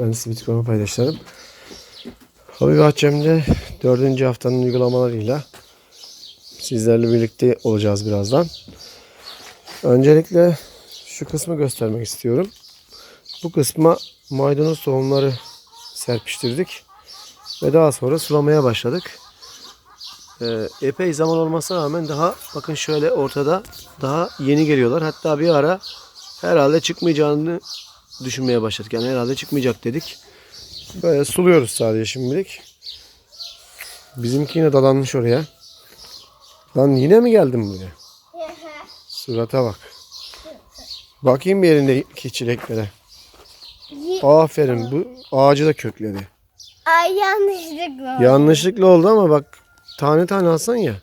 Ziraat Mühendisi Bitcoin paydaşlarım. Hobi bahçemde dördüncü haftanın uygulamalarıyla sizlerle birlikte olacağız birazdan. Öncelikle şu kısmı göstermek istiyorum. Bu kısma maydanoz tohumları serpiştirdik. Ve daha sonra sulamaya başladık. Ee, epey zaman olmasına rağmen daha bakın şöyle ortada daha yeni geliyorlar. Hatta bir ara herhalde çıkmayacağını düşünmeye başladık. Yani herhalde çıkmayacak dedik. Böyle suluyoruz sadece şimdilik. Bizimki yine dadanmış oraya. Lan yine mi geldin buraya? Surata bak. Bakayım bir yerindeki çileklere. Aferin bu ağacı da kökledi. Ay yanlışlıkla. Yanlışlıkla oldu ama bak tane tane alsan ya.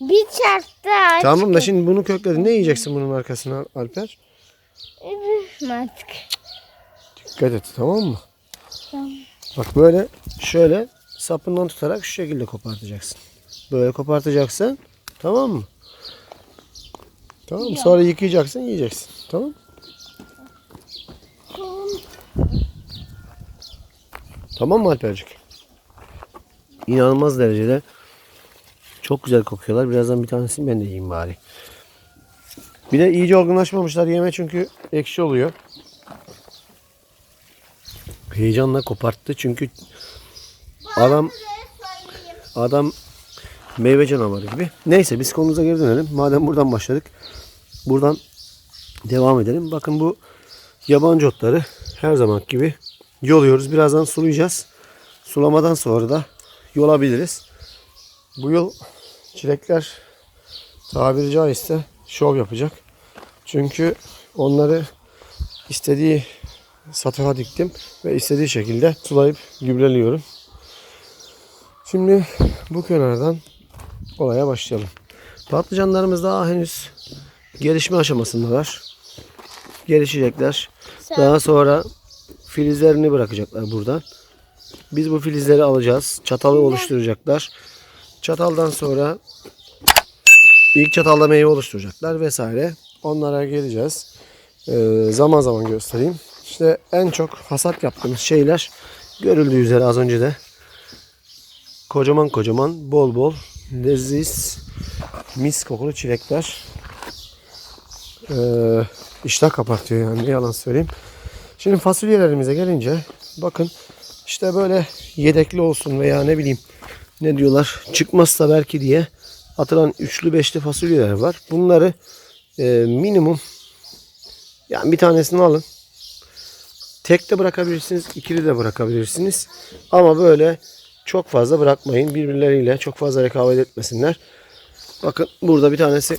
Bir çarptı ağaç. Tamam da şimdi bunu kökledi. Ne yiyeceksin bunun arkasına Alper? Artık. Dikkat et tamam mı? Tamam. Bak böyle şöyle sapından tutarak şu şekilde kopartacaksın. Böyle kopartacaksın. Tamam mı? Tamam mı? Sonra yıkayacaksın yiyeceksin. Tamam Tamam mı Alpercik? İnanılmaz derecede çok güzel kokuyorlar. Birazdan bir tanesini ben de yiyeyim bari. Bir de iyice olgunlaşmamışlar yeme çünkü ekşi oluyor. Heyecanla koparttı çünkü adam adam meyve canavarı gibi. Neyse biz konumuza geri dönelim. Madem buradan başladık. Buradan devam edelim. Bakın bu yabancı otları her zaman gibi yoluyoruz. Birazdan sulayacağız. Sulamadan sonra da yolabiliriz. Bu yıl çilekler tabiri caizse şov yapacak. Çünkü onları istediği satığa diktim ve istediği şekilde sulayıp gübreliyorum. Şimdi bu kenardan olaya başlayalım. Patlıcanlarımız daha henüz gelişme aşamasındalar. Gelişecekler. Daha sonra filizlerini bırakacaklar buradan. Biz bu filizleri alacağız. Çatalı oluşturacaklar. Çataldan sonra ilk çatalda meyve oluşturacaklar vesaire. Onlara geleceğiz. Ee, zaman zaman göstereyim. İşte en çok hasat yaptığımız şeyler görüldüğü üzere az önce de kocaman kocaman bol bol leziz mis kokulu çilekler. Ee, iştah kapatıyor yani ne yalan söyleyeyim. Şimdi fasulyelerimize gelince bakın işte böyle yedekli olsun veya ne bileyim ne diyorlar çıkmazsa belki diye atılan üçlü beşli fasulyeler var. Bunları e, minimum yani bir tanesini alın. Tek de bırakabilirsiniz, ikili de bırakabilirsiniz. Ama böyle çok fazla bırakmayın. Birbirleriyle çok fazla rekabet etmesinler. Bakın burada bir tanesi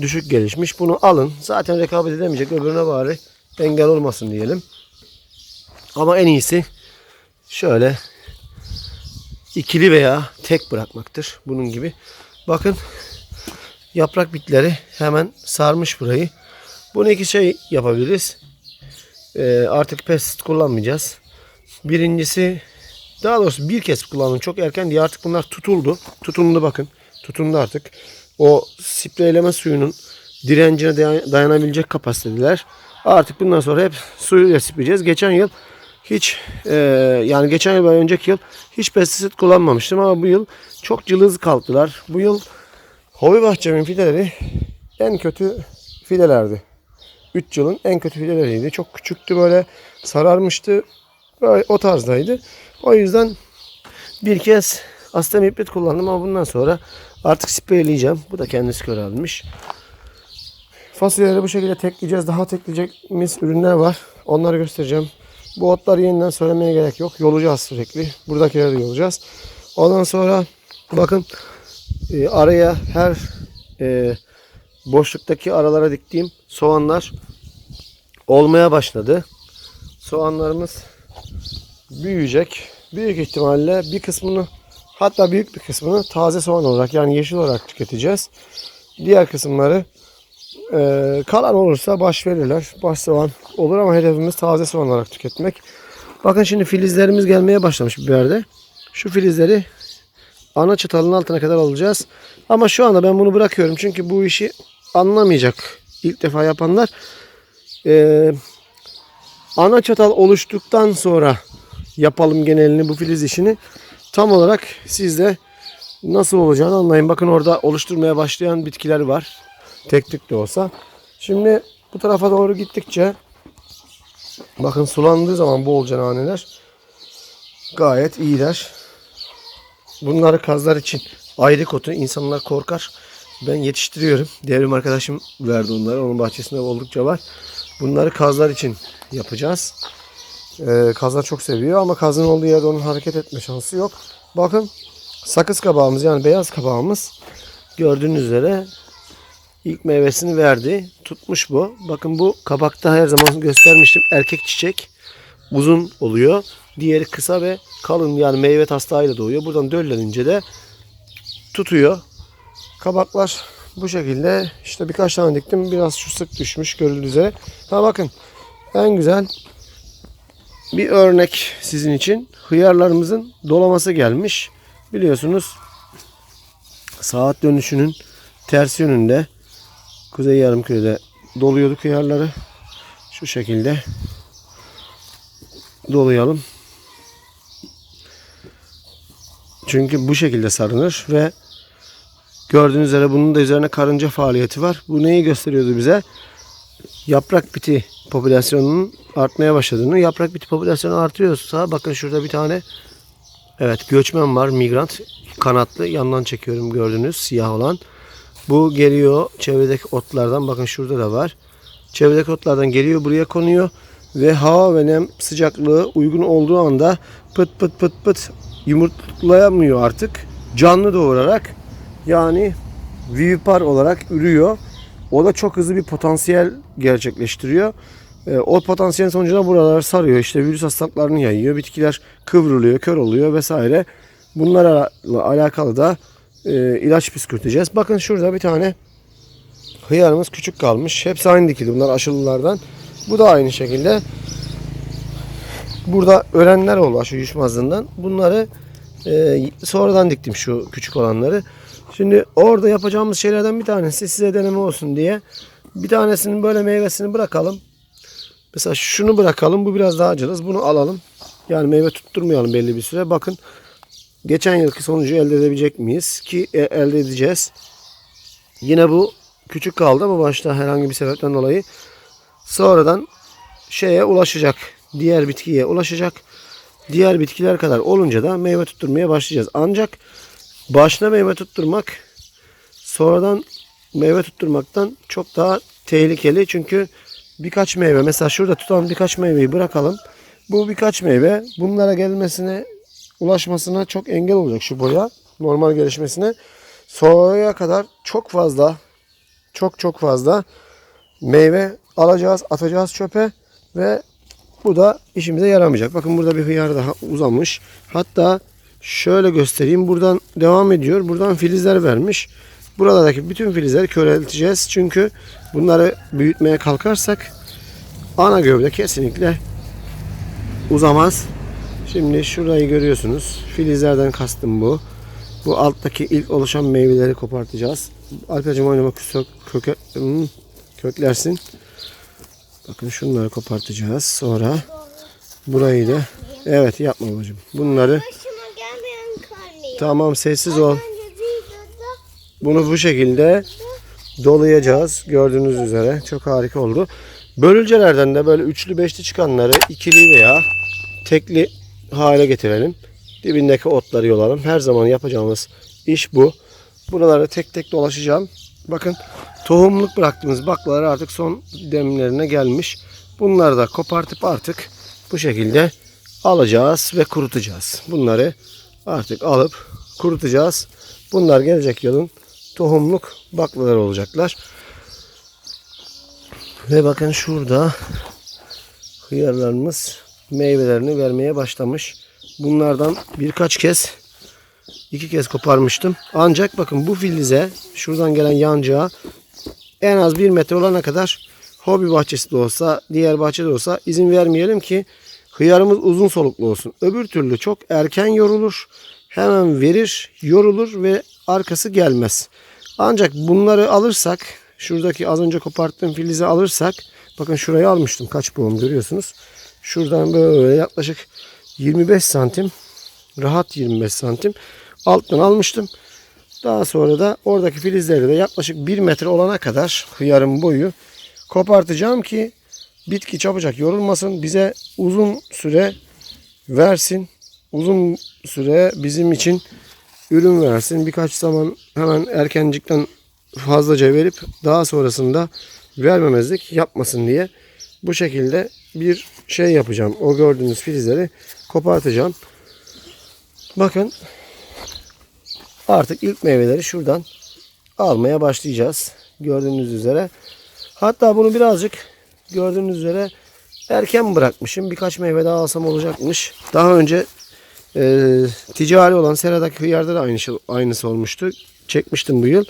düşük gelişmiş. Bunu alın. Zaten rekabet edemeyecek. Öbürüne bari engel olmasın diyelim. Ama en iyisi şöyle ikili veya tek bırakmaktır. Bunun gibi. Bakın yaprak bitleri hemen sarmış burayı. Bunu iki şey yapabiliriz. Ee, artık pestisit kullanmayacağız. Birincisi daha doğrusu bir kez kullandım çok erken diye artık bunlar tutuldu. Tutundu bakın. Tutundu artık. O spreyleme suyunun direncine dayan- dayanabilecek kapasitedeler. Artık bundan sonra hep suyuyla spreyeceğiz. Geçen yıl hiç e, yani geçen yıl ve önceki yıl hiç pestisit kullanmamıştım ama bu yıl çok cılız kalktılar. Bu yıl hobi bahçemin fideleri en kötü fidelerdi. 3 yılın en kötü fideleriydi. Çok küçüktü böyle sararmıştı. Böyle o tarzdaydı. O yüzden bir kez astemiprit kullandım ama bundan sonra artık spreyleyeceğim. Bu da kendisi kör almış. Fasulyeleri bu şekilde tekleyeceğiz. Daha tekleyeceğimiz ürünler var. Onları göstereceğim. Bu otları yeniden söylemeye gerek yok. Yolacağız sürekli. Buradakileri de yolacağız. Ondan sonra bakın e, araya her e, boşluktaki aralara diktiğim soğanlar olmaya başladı. Soğanlarımız büyüyecek. Büyük ihtimalle bir kısmını hatta büyük bir kısmını taze soğan olarak yani yeşil olarak tüketeceğiz. Diğer kısımları e, kalan olursa baş verirler. Baş soğan olur ama hedefimiz taze soğan olarak tüketmek. Bakın şimdi filizlerimiz gelmeye başlamış biberde. Şu filizleri ana çıtalın altına kadar alacağız. Ama şu anda ben bunu bırakıyorum. Çünkü bu işi anlamayacak ilk defa yapanlar. Ee, ana çatal oluştuktan sonra yapalım genelini bu filiz işini. Tam olarak siz de nasıl olacağını anlayın. Bakın orada oluşturmaya başlayan bitkiler var. Tek tük de olsa. Şimdi bu tarafa doğru gittikçe bakın sulandığı zaman bolca naneler gayet iyiler. Bunları kazlar için ayrı kotu insanlar korkar. Ben yetiştiriyorum. Devrim arkadaşım verdi onları. Onun bahçesinde oldukça var. Bunları kazlar için yapacağız. Ee, kazlar çok seviyor ama kazın olduğu yerde onun hareket etme şansı yok. Bakın sakız kabağımız yani beyaz kabağımız gördüğünüz üzere ilk meyvesini verdi. Tutmuş bu. Bakın bu kabakta her zaman göstermiştim. Erkek çiçek uzun oluyor. Diğeri kısa ve kalın yani meyve taslağıyla doğuyor. Buradan döllenince de tutuyor. Kabaklar bu şekilde. İşte birkaç tane diktim. Biraz şu sık düşmüş görüldüğü üzere. Ha bakın en güzel bir örnek sizin için. Hıyarlarımızın dolaması gelmiş. Biliyorsunuz saat dönüşünün ters yönünde Kuzey Yarımküre'de doluyorduk hıyarları. Şu şekilde dolayalım. Çünkü bu şekilde sarınır ve gördüğünüz üzere bunun da üzerine karınca faaliyeti var. Bu neyi gösteriyordu bize? Yaprak biti popülasyonunun artmaya başladığını. Yaprak biti popülasyonu artıyorsa bakın şurada bir tane evet göçmen var migrant kanatlı yandan çekiyorum gördüğünüz siyah olan. Bu geliyor çevredeki otlardan bakın şurada da var. Çevredeki otlardan geliyor buraya konuyor ve hava ve nem sıcaklığı uygun olduğu anda pıt pıt pıt pıt yumurtlayamıyor artık. Canlı doğurarak yani vivipar olarak ürüyor. O da çok hızlı bir potansiyel gerçekleştiriyor. E, o potansiyel sonucunda buralar sarıyor. İşte virüs hastalıklarını yayıyor. Bitkiler kıvrılıyor, kör oluyor vesaire. Bunlarla alakalı da e, ilaç püskürteceğiz. Bakın şurada bir tane hıyarımız küçük kalmış. Hepsi aynı dikili. Bunlar aşılılardan. Bu da aynı şekilde. Burada ölenler oldu aşı uyuşmazlığından. Bunları e, sonradan diktim şu küçük olanları. Şimdi orada yapacağımız şeylerden bir tanesi size deneme olsun diye bir tanesinin böyle meyvesini bırakalım. Mesela şunu bırakalım. Bu biraz daha cılız. Bunu alalım. Yani meyve tutturmayalım belli bir süre. Bakın geçen yılki sonucu elde edebilecek miyiz? Ki e, elde edeceğiz. Yine bu küçük kaldı ama başta herhangi bir sebepten dolayı sonradan şeye ulaşacak. Diğer bitkiye ulaşacak. Diğer bitkiler kadar olunca da meyve tutturmaya başlayacağız. Ancak başına meyve tutturmak sonradan meyve tutturmaktan çok daha tehlikeli. Çünkü birkaç meyve mesela şurada tutan birkaç meyveyi bırakalım. Bu birkaç meyve bunlara gelmesine ulaşmasına çok engel olacak şu boya. Normal gelişmesine. Sonraya kadar çok fazla çok çok fazla meyve alacağız, atacağız çöpe ve bu da işimize yaramayacak. Bakın burada bir hıyar daha uzamış. Hatta şöyle göstereyim. Buradan devam ediyor. Buradan filizler vermiş. Buradaki bütün filizleri körelteceğiz. Çünkü bunları büyütmeye kalkarsak ana gövde kesinlikle uzamaz. Şimdi şurayı görüyorsunuz. Filizlerden kastım bu. Bu alttaki ilk oluşan meyveleri kopartacağız. Alper'cim oynamak kök, köke, hmm, köklersin. Bakın şunları kopartacağız. Sonra burayı da evet yapma babacığım. Bunları tamam sessiz ol. Bunu bu şekilde dolayacağız. Gördüğünüz üzere. Çok harika oldu. Bölülcelerden de böyle üçlü beşli çıkanları ikili veya tekli hale getirelim. Dibindeki otları yolalım. Her zaman yapacağımız iş bu. Buraları tek tek dolaşacağım. Bakın tohumluk bıraktığımız baklalar artık son demlerine gelmiş. Bunları da kopartıp artık bu şekilde alacağız ve kurutacağız. Bunları artık alıp kurutacağız. Bunlar gelecek yılın tohumluk baklalar olacaklar. Ve bakın şurada hıyarlarımız meyvelerini vermeye başlamış. Bunlardan birkaç kez iki kez koparmıştım. Ancak bakın bu filize şuradan gelen yancağa en az bir metre olana kadar hobi bahçesi de olsa diğer bahçede olsa izin vermeyelim ki hıyarımız uzun soluklu olsun. Öbür türlü çok erken yorulur. Hemen verir, yorulur ve arkası gelmez. Ancak bunları alırsak şuradaki az önce koparttığım filizi alırsak bakın şurayı almıştım kaç boğum görüyorsunuz. Şuradan böyle yaklaşık 25 santim rahat 25 santim alttan almıştım. Daha sonra da oradaki filizleri de yaklaşık 1 metre olana kadar hıyarın boyu kopartacağım ki bitki çabucak yorulmasın. Bize uzun süre versin. Uzun süre bizim için ürün versin. Birkaç zaman hemen erkencikten fazlaca verip daha sonrasında vermemezlik yapmasın diye bu şekilde bir şey yapacağım. O gördüğünüz filizleri kopartacağım. Bakın artık ilk meyveleri şuradan almaya başlayacağız. Gördüğünüz üzere. Hatta bunu birazcık gördüğünüz üzere erken bırakmışım. Birkaç meyve daha alsam olacakmış. Daha önce e, ticari olan seradaki hıyarda da aynı aynısı olmuştu. Çekmiştim bu yıl.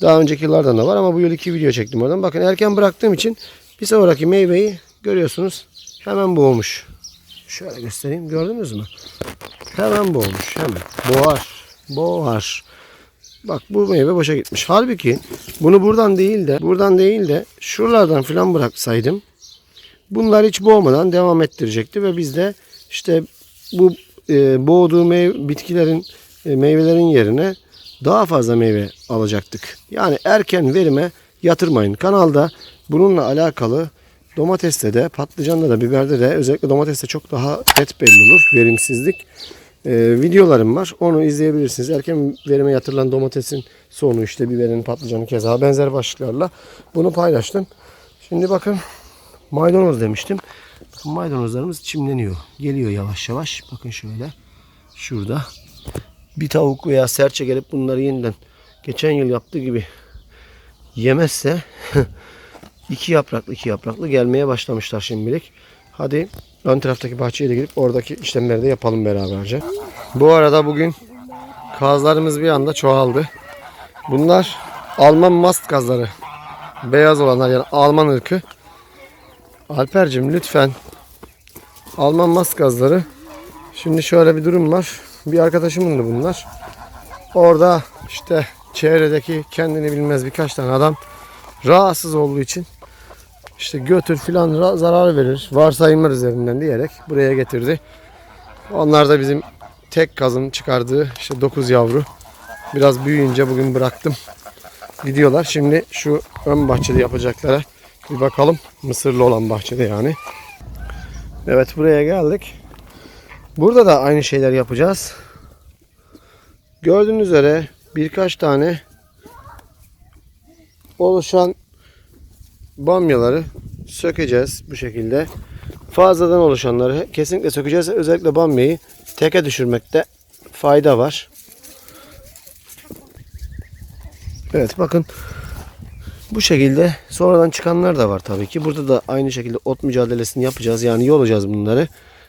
Daha önceki yıllardan da var ama bu yıl iki video çektim oradan. Bakın erken bıraktığım için bir sonraki meyveyi görüyorsunuz. Hemen boğmuş. Şöyle göstereyim. Gördünüz mü? Hemen boğmuş. Hemen. Boğar. Boğar. Bak bu meyve boşa gitmiş. Halbuki bunu buradan değil de buradan değil de şuralardan filan bıraksaydım bunlar hiç boğmadan devam ettirecekti ve biz de işte bu e, boğduğu meyve, bitkilerin e, meyvelerin yerine daha fazla meyve alacaktık. Yani erken verime yatırmayın. Kanalda bununla alakalı domateste de patlıcanda da biberde de özellikle domateste çok daha net belli olur verimsizlik. Ee, videolarım var. Onu izleyebilirsiniz. Erken verime yatırılan domatesin sonu işte biberin patlıcanın keza benzer başlıklarla bunu paylaştım. Şimdi bakın maydanoz demiştim. Maydanozlarımız çimleniyor. Geliyor yavaş yavaş. Bakın şöyle. Şurada. Bir tavuk veya serçe gelip bunları yeniden geçen yıl yaptığı gibi yemezse iki yapraklı iki yapraklı gelmeye başlamışlar şimdilik. Hadi ön taraftaki bahçeye de girip oradaki işlemleri de yapalım beraberce. Bu arada bugün kazlarımız bir anda çoğaldı. Bunlar Alman mast kazları. Beyaz olanlar yani Alman ırkı. Alper'cim lütfen Alman mast kazları. Şimdi şöyle bir durum var. Bir arkadaşımın da bunlar. Orada işte çevredeki kendini bilmez birkaç tane adam rahatsız olduğu için işte götür filan ra- zarar verir. Varsayımlar üzerinden diyerek buraya getirdi. Onlar da bizim tek kazın çıkardığı işte 9 yavru. Biraz büyüyünce bugün bıraktım. Gidiyorlar. Şimdi şu ön bahçede yapacaklara bir bakalım. Mısırlı olan bahçede yani. Evet buraya geldik. Burada da aynı şeyler yapacağız. Gördüğünüz üzere birkaç tane oluşan bamyaları sökeceğiz bu şekilde. Fazladan oluşanları kesinlikle sökeceğiz. Özellikle bamyayı teke düşürmekte fayda var. Evet bakın bu şekilde sonradan çıkanlar da var tabii ki. Burada da aynı şekilde ot mücadelesini yapacağız. Yani yolacağız bunları.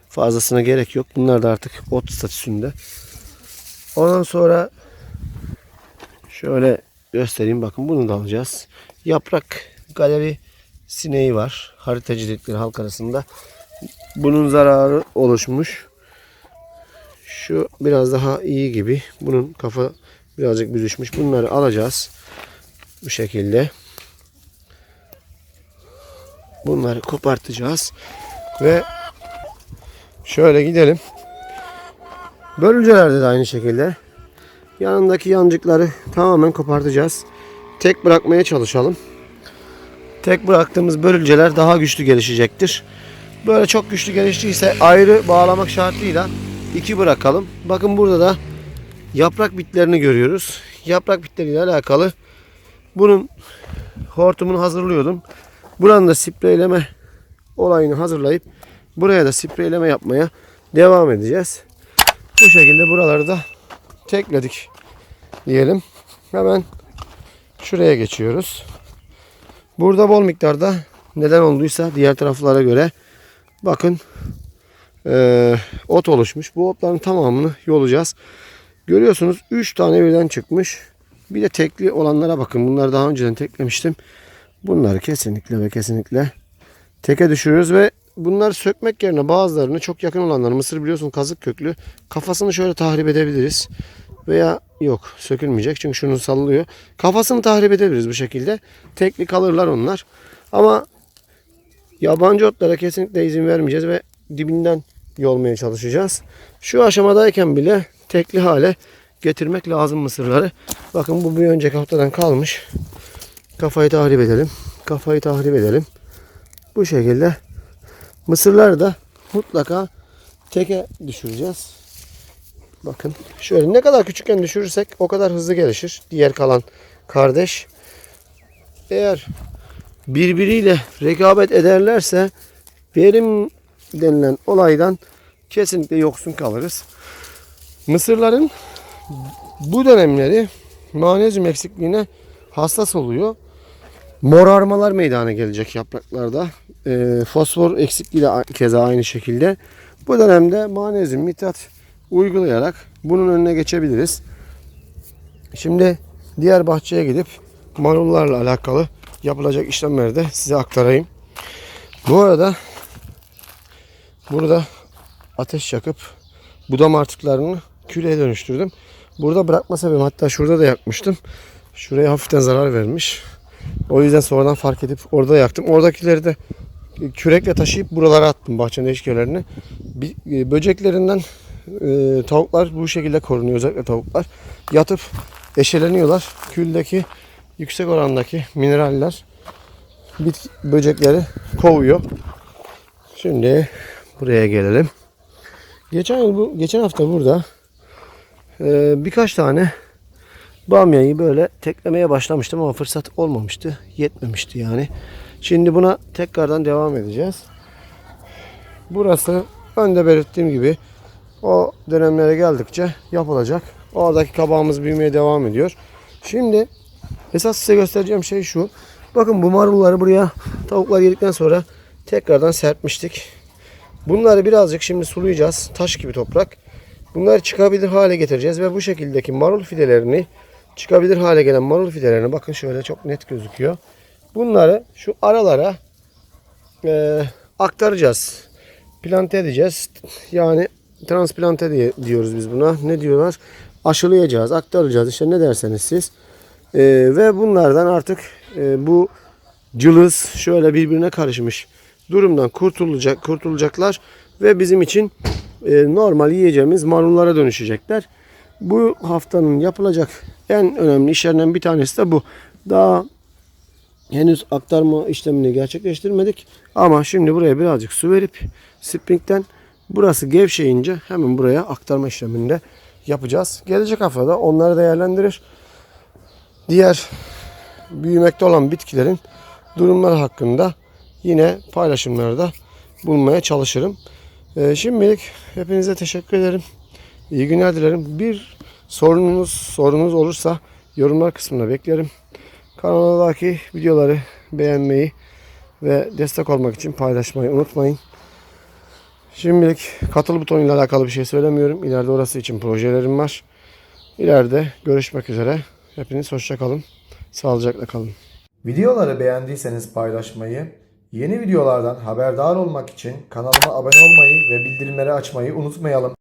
Fazlasına gerek yok. Bunlar da artık ot statüsünde. Ondan sonra şöyle göstereyim. Bakın bunu da alacağız. Yaprak galeri sineği var. Haritacı dedikleri halk arasında. Bunun zararı oluşmuş. Şu biraz daha iyi gibi. Bunun kafa birazcık büzüşmüş. Bunları alacağız. Bu şekilde. Bunları kopartacağız. Ve şöyle gidelim. Börülcelerde de aynı şekilde. Yanındaki yancıkları tamamen kopartacağız. Tek bırakmaya çalışalım. Tek bıraktığımız börülceler daha güçlü gelişecektir. Böyle çok güçlü geliştiyse ayrı bağlamak şartıyla iki bırakalım. Bakın burada da yaprak bitlerini görüyoruz. Yaprak bitleriyle alakalı bunun hortumunu hazırlıyordum. Buranın da spreyleme olayını hazırlayıp buraya da spreyleme yapmaya devam edeceğiz. Bu şekilde buraları da tekledik diyelim. Hemen şuraya geçiyoruz. Burada bol miktarda neden olduysa diğer taraflara göre bakın eee, ot oluşmuş. Bu otların tamamını yolacağız. Görüyorsunuz 3 tane birden çıkmış. Bir de tekli olanlara bakın. Bunları daha önceden teklemiştim. Bunları kesinlikle ve kesinlikle teke düşürüyoruz ve bunları sökmek yerine bazılarını çok yakın olanları mısır biliyorsun kazık köklü kafasını şöyle tahrip edebiliriz. Veya yok sökülmeyecek çünkü şunu sallıyor. Kafasını tahrip edebiliriz bu şekilde. Tekli kalırlar onlar. Ama yabancı otlara kesinlikle izin vermeyeceğiz ve dibinden yolmaya çalışacağız. Şu aşamadayken bile tekli hale getirmek lazım mısırları. Bakın bu bir önceki haftadan kalmış. Kafayı tahrip edelim. Kafayı tahrip edelim. Bu şekilde mısırları da mutlaka teke düşüreceğiz. Bakın şöyle ne kadar küçükken düşürürsek o kadar hızlı gelişir. Diğer kalan kardeş. Eğer birbiriyle rekabet ederlerse verim denilen olaydan kesinlikle yoksun kalırız. Mısırların bu dönemleri manezyum eksikliğine hassas oluyor. Morarmalar meydana gelecek yapraklarda. Ee, fosfor eksikliği de keza aynı şekilde. Bu dönemde manezyum nitrat uygulayarak bunun önüne geçebiliriz. Şimdi diğer bahçeye gidip marullarla alakalı yapılacak işlemleri de size aktarayım. Bu arada burada ateş yakıp budam artıklarını küleye dönüştürdüm. Burada bırakma sebebim hatta şurada da yakmıştım. Şuraya hafiften zarar vermiş. O yüzden sonradan fark edip orada yaktım. Oradakileri de kürekle taşıyıp buralara attım bahçenin eşkelerini. E, Böceklerinden e, tavuklar bu şekilde korunuyor özellikle tavuklar. Yatıp eşeleniyorlar. Küldeki yüksek orandaki mineraller bitki, böcekleri kovuyor. Şimdi buraya gelelim. Geçen yıl bu geçen hafta burada e, birkaç tane bamyayı böyle teklemeye başlamıştım ama fırsat olmamıştı. Yetmemişti yani. Şimdi buna tekrardan devam edeceğiz. Burası önde belirttiğim gibi o dönemlere geldikçe yapılacak. Oradaki kabağımız büyümeye devam ediyor. Şimdi esas size göstereceğim şey şu. Bakın bu marulları buraya tavuklar yedikten sonra tekrardan serpmiştik. Bunları birazcık şimdi sulayacağız. Taş gibi toprak. Bunları çıkabilir hale getireceğiz ve bu şekildeki marul fidelerini çıkabilir hale gelen marul fidelerini bakın şöyle çok net gözüküyor. Bunları şu aralara eee, aktaracağız. Plante edeceğiz. Yani transplante diye diyoruz biz buna. Ne diyorlar? Aşılayacağız, aktaracağız. İşte ne derseniz siz. Ee, ve bunlardan artık e, bu cılız şöyle birbirine karışmış durumdan kurtulacak kurtulacaklar ve bizim için e, normal yiyeceğimiz marullara dönüşecekler. Bu haftanın yapılacak en önemli işlerinden bir tanesi de bu. Daha henüz aktarma işlemini gerçekleştirmedik. Ama şimdi buraya birazcık su verip springten burası gevşeyince hemen buraya aktarma işlemini de yapacağız. Gelecek haftada onları değerlendirir. Diğer büyümekte olan bitkilerin durumları hakkında yine paylaşımlarda bulmaya çalışırım. Ee, şimdilik hepinize teşekkür ederim. İyi günler dilerim. Bir sorununuz sorunuz olursa yorumlar kısmına beklerim. Kanaldaki videoları beğenmeyi ve destek olmak için paylaşmayı unutmayın. Şimdilik katıl butonuyla alakalı bir şey söylemiyorum. İleride orası için projelerim var. İleride görüşmek üzere. Hepiniz hoşça kalın. Sağlıcakla kalın. Videoları beğendiyseniz paylaşmayı, yeni videolardan haberdar olmak için kanalıma abone olmayı ve bildirimleri açmayı unutmayalım.